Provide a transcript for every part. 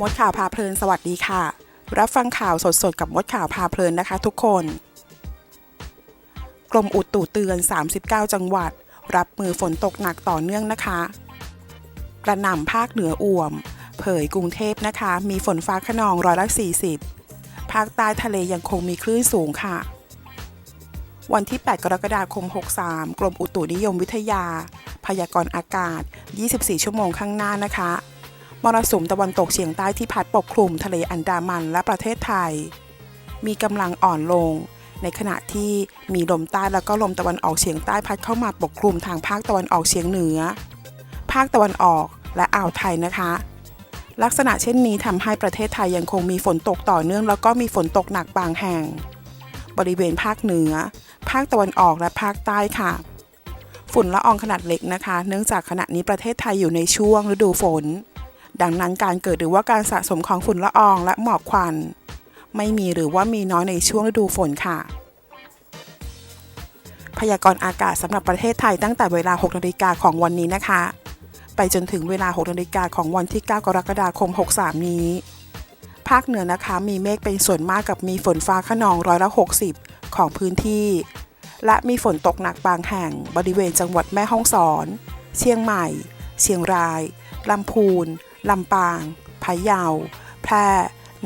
มดข่าวพาเพลินสวัสดีค่ะ รับฟังข่าวสดๆ กับมดข่าวพาเพลินนะคะทุกคน กรมอุตุเตือน 39 จังหวัด รับมือฝนตกหนักต่อเนื่องนะคะ กระหน่ำภาคเหนืออ่วม เผยกรุงเทพนะคะ มีฝนฟ้าขนองร้อยละ40 ภาคใต้ทะเลยังคงมีคลื่นสูงค่ะ วันที่ 8 กรกฎาคม 63 กรมอุตุนิยมวิทยา พยากรณ์อากาศ 24 ชั่วโมงข้างหน้านะคะ มรสุมตะวันตกเฉียงใต้ที่พัดปกคลุมทะเลอันดามันและประเทศไทย มีกำลังอ่อนลง ในขณะที่มีลมใต้แล้วก็ลมตะวันออกเฉียงใต้พัดเข้ามาปกคลุมทางภาคตะวันออกเฉียงเหนือ ภาคตะวันออกและอ่าวไทยนะคะ ลักษณะเช่นนี้ทำให้ประเทศไทยยังคงมีฝนตกต่อเนื่อง แล้วก็มีฝนตกหนักบางแห่ง บริเวณภาคเหนือ ภาคตะวันออกและภาคใต้ค่ะฝุ่นละอองขนาดเล็กนะคะ เนื่องจากขณะนี้ประเทศไทยอยู่ในช่วงฤดูฝน ดังนั้นการเกิดหรือว่าการสะสมของฝุ่นละอองและหมอกควัน ไม่มีหรือว่ามีน้อยในช่วงฤดูฝนค่ะ พยากรณ์อากาศสำหรับประเทศไทยตั้งแต่เวลา 6นาฬิกาของวันนี้นะคะ ไปจนถึงเวลา 6นาฬิกาของวันที่ 9 กรกฎาคม 63 นี้ ภาคเหนือนะคะมีเมฆเป็นส่วนมากกับมีฝนฟ้าขนองร้อยละ60 ของพื้นที่ และมีฝนตกหนักบางแห่ง บริเวณจังหวัดแม่ฮ่องสอน เชียงใหม่ เชียงรายลำพูน ลำปางพะเยา แพร่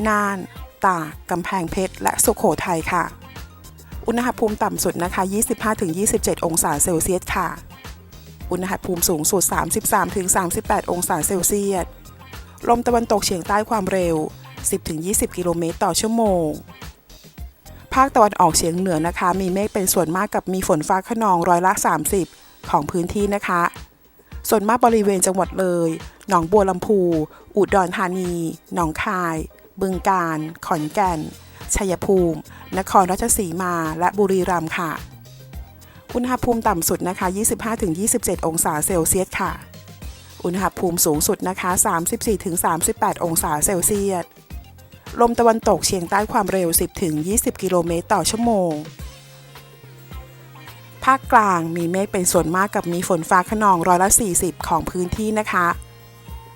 น่าน ตาก กำแพงเพชร และสุขโขทัยค่ะ อุณหภูมิต่ำสุดนะคะ 25-27 องศาเซลเซียสค่ะ อุณหภูมิสูงสุด 33-38 องศาเซลเซียส ลมตะวันตกเฉียงใต้ความเร็ว 10-20 กิโลเมตรต่อชั่วโมง ภาคตะวันออกเฉียงเหนือนะคะ มีเมฆเป็นส่วนมากกับมีฝนฟ้าขนองร้อยละ 30 ของพื้นที่นะคะ ส่วนมากบริเวณจังหวัดเลย หนองบัวลำพู อุดรธานี หนองคาย บึงกาฬ ขอนแก่น ชัยภูมิ นครราชสีมา และบุรีรัมย์ค่ะ อุณหภูมิต่ำสุดนะคะ 25-27 องศาเซลเซียสค่ะ อุณหภูมิสูงสุดนะคะ 34-38 องศาเซลเซียส ลมตะวันตกเฉียงใต้ความเร็ว 10-20 กิโลเมตรต่อชั่วโมงาคกลางมีเมฆเป็นส่วนมากกับมีฝนฟ้าขนองร้อยละ 40 ของพื้นที่นะคะ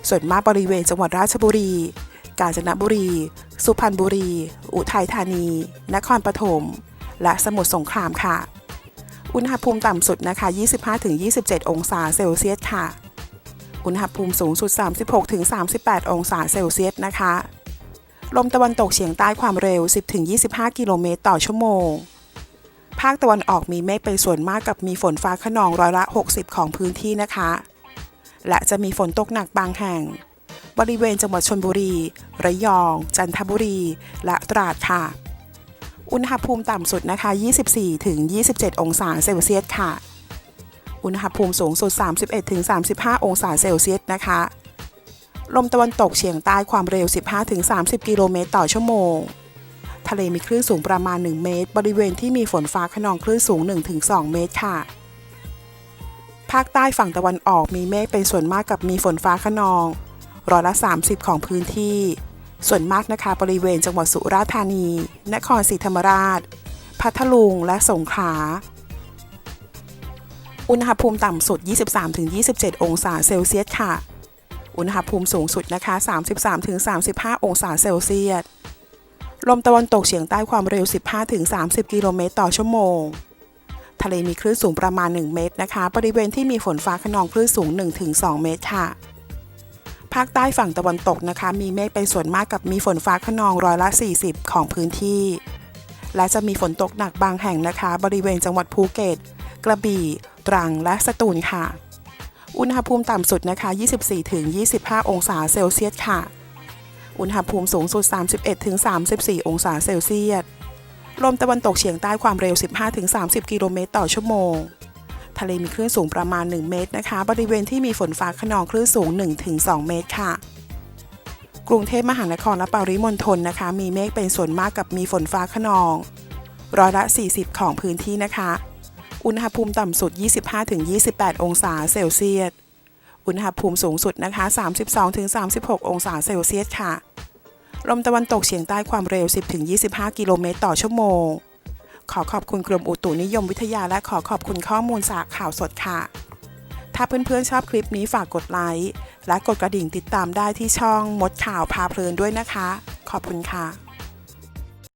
ส่วนมากบริเวณจังหวัดราชบุรี กาญจนบุรี สุพรรณบุรี อุทัยธานี นครปฐม และสมุทรสงครามค่ะ อุณหภูมิต่ำสุดนะคะ 25-27 องศาเซลเซียสค่ะ อุณหภูมิสูงสุด 36-38 องศาเซลเซียสนะคะ ลมตะวันตกเฉียงใต้ความเร็ว 10-25 กิโลเมตรต่อชั่วโมง ภาคตะวันออกมีเมฆเป็นส่วนมากกับมีฝนฟ้าขนองร้อยละ 60 ของพื้นที่นะคะ และจะมีฝนตกหนักบางแห่ง บริเวณจังหวัดชนบุรี ระยอง จันทบุรี และตราดค่ะ อุณหภูมิต่ำสุดนะคะ 24-27 องศาเซลเซียสค่ะ อุณหภูมิสูงสุด 31-35 องศาเซลเซียสนะคะ ลมตะวันตกเฉียงใต้ความเร็ว 15-30 กิโลเมตรต่อชั่วโมง ทะเลมีคลื่นสูงประมาณ 1 เมตร บริเวณที่มีฝนฟ้าขนองคลื่นสูง 1-2 เมตรค่ะ ภาคใต้ฝั่งตะวันออกมีเมฆเป็นส่วนมากกับมีฝนฟ้าขนองร้อยละ 30 ของพื้นที่ ส่วนมากนะคะบริเวณจังหวัดสุราษฎร์ธานี นครศรีธรรมราช พัทลุง และสงขลา อุณหภูมิต่ำสุด 23-27 องศาเซลเซียสค่ะ อุณหภูมิสูงสุดนะคะ 33-35 องศาเซลเซียส ลมตะวันตกเฉียงใต้ความเร็ว 15-30 กิโลเมตรต่อชั่วโมง ทะเลมีคลื่นสูงประมาณ 1 เมตรนะคะ บริเวณที่มีฝนฟ้าขนองคลื่นสูง 1-2 เมตรค่ะ ภาคใต้ฝั่งตะวันตกนะคะ มีเมฆเป็นส่วนมากกับมีฝนฟ้าขนองร้อยละ 40 ของพื้นที่ และจะมีฝนตกหนักบางแห่งนะคะ บริเวณจังหวัดภูเก็ต กระบี่ ตรัง และสตูลค่ะ อุณหภูมิต่ำสุดนะคะ 24-25 องศาเซลเซียสค่ะ อุณหภูมิสูงสุด 31-34 องศาเซลเซียส ลมตะวันตกเฉียงใต้ความเร็ว 15-30 กิโลเมตรต่อชั่วโมง ทะเลมีคลื่นสูงประมาณ 1 เมตรนะคะ บริเวณที่มีฝนฟ้าขนองคลื่นสูง 1-2 เมตรค่ะ กรุงเทพมหานครและปริมณฑลนะคะ มีเมฆเป็นส่วนมากกับมีฝนฟ้าขนอง ร้อยละ 40 ของพื้นที่นะคะ อุณหภูมิต่ำสุด 25-28 องศาเซลเซียส อุณหภูมิสูงสุดนะคะ 32-36 องศาเซลเซียสค่ะ ลมตะวันตกเฉียงใต้ความเร็ว 10-25 กิโลเมตรต่อชั่วโมง ขอขอบคุณกรมอุตุนิยมวิทยาและขอขอบคุณข้อมูลจากข่าวสดค่ะ ถ้าเพื่อนๆชอบคลิปนี้ฝากกดไลค์และกดกระดิ่งติดตามได้ที่ช่องมดข่าวพาเพลินด้วยนะคะ ขอบคุณค่ะ